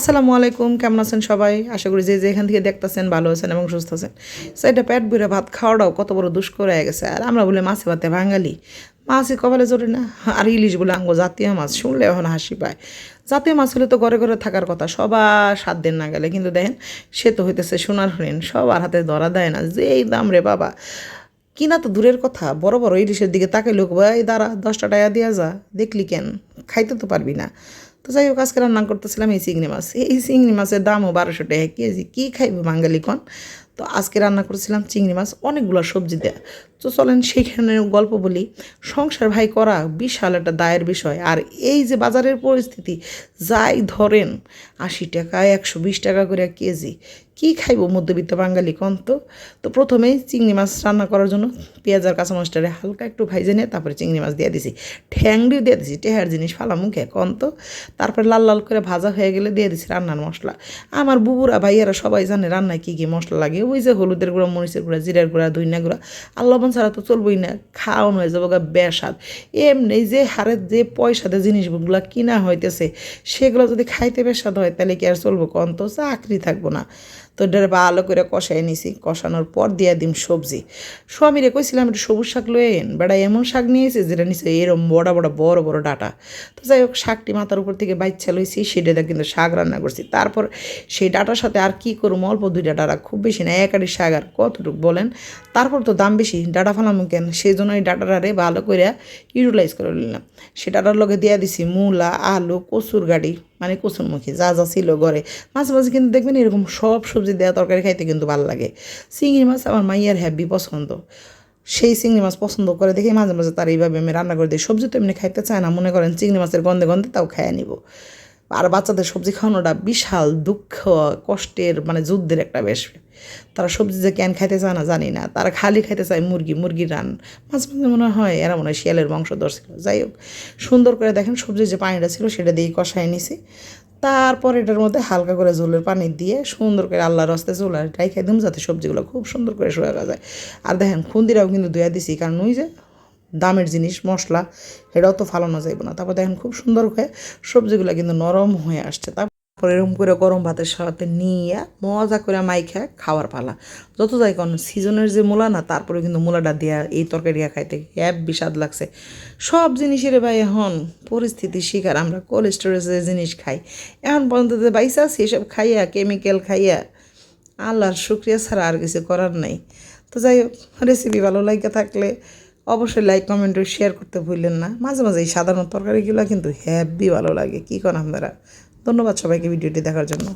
আসসালামু আলাইকুম, কেমন আছেন সবাই? আশা করি যে যেখান থেকে দেখতেছেন ভালো আছেন এবং সুস্থ আছেন। সেটা পেট ভরে ভাত খাওয়াটাও কত বড় দুষ্কর হয়ে গেছে। আর আমরা বলে মাছে ভাতে বাঙালি। মাছই কপালে জোরে না? আর ইলিশ বলে আঙ্গ জাতীয় মাছ। শুনলে এখন হাসি পায়। জাতীয় মাছ হলে তো ঘরে ঘরে থাকার কথা। সবার সাত দিন না গেলে। কিন্তু দেখেন, সে তো হইতেছে সোনার হরিণ। সবার হাতে ধরা দেয় না। যেই দাম রে বাবা। কিনা তো দূরের কথা, বড় বড় ইলিশের দিকে তাকে লোক ভাই দাঁড়া, দশটা টাকা দিয়া যা, দেখলি কেন? খাইতে তো পারবি না। তো যাই হোক, আজকে রান্না করতেছিলাম এই চিংড়ি মাছ। এই চিংড়ি মাছের দামও বারোশো টাকা কেজি, কী খাইবে বাঙালি কন? তো আজকে রান্না করেছিলাম চিংড়ি মাছ, অনেকগুলো সবজি দেয়া। তো চলেন সেইখানে গল্প বলি। সংসার ভাই করা বিশাল একটা দায়ের বিষয়। আর এই যে বাজারের পরিস্থিতি, যাই ধরেন, আশি টাকা, একশো বিশ টাকা করে কেজি। কী খাইব মধ্যবিত্ত বাঙালি কন তো? তো প্রথমেই চিংড়ি মাছ রান্না করার জন্য পেঁয়াজ আর কাঁচা মশলারে হালকা একটু ভাইজে নিয়ে তারপরে চিংড়ি মাছ দিয়ে দিছি। ঠ্যাংড়িও দিয়ে দিছি, টেহার জিনিস ফালা মুখে, কন তো? তারপরে লাল লাল করে ভাজা হয়ে গেলে দিয়ে দিছি রান্নার মশলা। আমার বুবুরা ভাইয়ারা সবাই জানে রান্নায় কী কী মশলা লাগে। ওই যে হলুদের গুঁড়া, মরিচের গুঁড়া, জিরার গুঁড়া ধইনা গুঁড়া আর লবণ ছাড়া তো চলবই না, খাওয়ানো হয়ে যাব গা বেসাদ। এমনি যে হারে যে পয়সাতে জিনিসগুলো কিনা হইতেছে, সেগুলো যদি খাইতে বেসাদ হয় তাহলে কি আর চলবো কন তো? চাকরি থাকব না। তো এটা ভালো করে কষাই নিছি। কষানোর পর দিয়ে দিম সবজি। স্বামীরে কইছিলাম, একটু সবুজ শাক লয়ে বেড়া এমন শাক নিয়েছে যেটা নিচে এরম বড় বড় বড় বড় ডাটা। তো যাই হোক, শাকটি মাথার উপর থেকে বাচ্চা লইছি, সেটা কিন্তু শাক রান্না করছি। তারপর সেই ডাটার সাথে আর কি করুম? অল্প দুইটা ডাটা, খুব বেশি না একাটি শাক আর কতটুকু বলেন? তারপর তো দাম বেশি, ডাটা ফালাম কেন? সেই জন্য এই ডাটাটারে ভালো করে ইউটিলাইজ করে নিলাম। সে ডাটার লগে দিয়ে দিছি মূলা, আলু কচুর গাড়ি মানে কুচুরমুখী যা যা ছিল ঘরে। মাঝে মাঝে কিন্তু দেখবেন এরকম সব সবজি দেওয়া তরকারি খাইতে কিন্তু ভালো লাগে। চিংড়ি মাছ আমার মাইয়ার হ্যাবি পছন্দ। সেই চিংড়ি মাছ পছন্দ করে দেখে মাঝে মাঝে তার এইভাবে আমি রান্না করে দিই। সবজি তো এমনি খাইতে চায় না, মনে করেন চিংড়ি মাছের গন্ধে গন্ধে তাও খাইয়ে নিব। আর বাচ্চাদের সবজি খাওয়ানোটা বিশাল দুঃখ, কষ্টের মানে যুদ্ধের একটা বেশ। তারা সবজি যে ক্যান খাইতে চায় না জানি না। তারা খালি খাইতে চায় মুরগি, মুরগির রান। মাঝে মাঝে মনে হয় এরা মনে হয় শিয়ালের বংশধর ছিল যাই হোক, সুন্দর করে দেখেন, সবজির যে পানিটা ছিল সেটা দিয়ে কষায় নিছি। তারপর এটার মধ্যে হালকা করে ঝোলের পানি দিয়ে সুন্দর করে আল্লাহর রস্তে চুলা খাই দিম যাতে সবজিগুলো খুব সুন্দর করে শোয়া যায়। আর দেখেন খুন্দিরাও কিন্তু ধুয়া দিছি। কারণ ওই যে দামের জিনিস, মশলা এটাও তো ফালানো যাইব না। তারপর দেখেন খুব সুন্দর হয়ে সবজিগুলো কিন্তু নরম হয়ে আসছে। তারপর এরকম করে গরম ভাতের সাথে নিয়ে মজা করে মাই মাইখা খাওয়ার পালা। যত যাই কোন সিজনের যে মূলা না, তারপরে কিন্তু মূলাটা দেওয়া এই তরকারি খাইতে এক বিষাদ লাগছে। সব জিনিসের ভাই এখন পরিস্থিতি শিকার। আমরা কোল্ড স্টোরেজের জিনিস খাই, এখন পর্যন্ত যে বাইসা এসব খাইয়া কেমিক্যাল খাইয়া, আল্লাহর শুক্রিয়া ছাড়া আর কিছু করার নাই। তো যাই হোক রেসিপি ভালো লাগে থাকলে অবশ্যই লাইক কমেন্ট শেয়ার করতে ভুললেন না। মাঝে মাঝে এই সাধারণ তরকারিগুলো কিন্তু হ্যাভি ভালো লাগে। কী করেন আপনারা? ধন্যবাদ সবাইকে ভিডিওটি দেখার জন্য।